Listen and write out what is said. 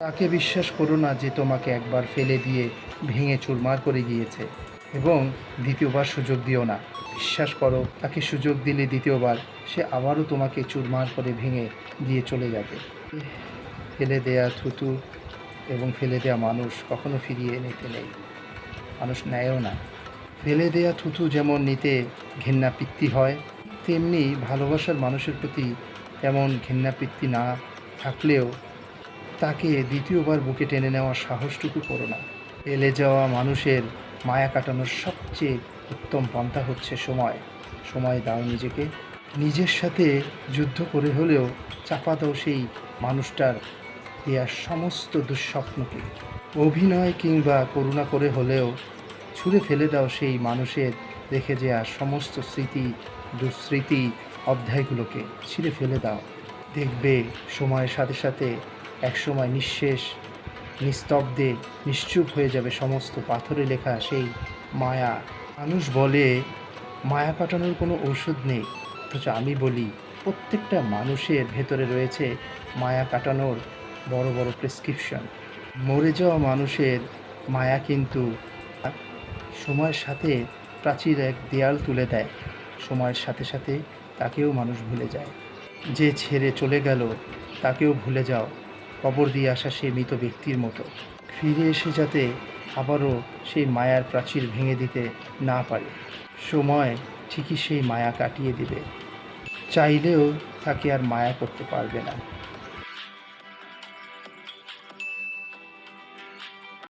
তাকে বিশ্বাস করো না যে তোমাকে একবার ফেলে দিয়ে ভেঙে চুরমার করে গিয়েছে। এবং দ্বিতীয়বার সুযোগ দিও না। বিশ্বাস করো, তাকে সুযোগ দিলে দ্বিতীয়বার সে আবারও তোমাকে চুরমার করে ভেঙে দিয়ে চলে যাবে। ফেলে দেয়া থুতু এবং ফেলে দেয়া মানুষ কখনো ফিরিয়ে নিতে নেই। মানুষ নেয়ও না। ফেলে দেয়া থুতু যেমন নিতে ঘেন্নাপিত্তি হয়, তেমনি ভালোবাসার মানুষের প্রতি তেমন ঘেন্নাপিত্তি না থাকলেও তাকে দ্বিতীয়বার বুকে টেনে নেওয়ার সাহসটুকু করো না। এলে যাওয়া মানুষের মায়া কাটানোর সবচেয়ে উত্তম পন্থা হচ্ছে সময়। সময় দাও নিজেকে। নিজের সাথে যুদ্ধ করে হলেও চাপা দাও সেই মানুষটার দেওয়া সমস্ত দুঃস্বপ্নকে। অভিনয় কিংবা করুণা করে হলেও ছুঁড়ে ফেলে দাও সেই মানুষের রেখে যাওয়া সমস্ত স্মৃতি, দুঃস্মৃতি অধ্যায়গুলোকে ছিঁড়ে ফেলে দাও। দেখবে সময়ের সাথে সাথে একসময় নিঃশেষ, নিস্তব্ধে, নিশ্চুপ হয়ে যাবে সমস্ত পাথরে লেখা সেই মায়া। মানুষ বলে, মায়া কাটানোর কোনো ঔষধ নেই। অথচ আমি বলি, প্রত্যেকটা মানুষের ভেতরে রয়েছে মায়া কাটানোর বড় বড় প্রেসক্রিপশন মরে যাওয়া মানুষের মায়া কিন্তু সময়ের সাথে প্রাচীর এক দেয়াল তুলে দেয়। সময়ের সাথে সাথে তাকেও মানুষ ভুলে যায়। যে ছেড়ে চলে গেল, তাকেও ভুলে যাও। কবর দিয়ে আসা সেই মৃত ব্যক্তির মতো। ফিরে এসে যাতে আবারও সেই মায়ার প্রাচীর ভেঙে দিতে না পারে, সময় ঠিকই সেই মায়া কাটিয়ে দেবে। চাইলেও তাকে আর মায়া করতে পারবে না।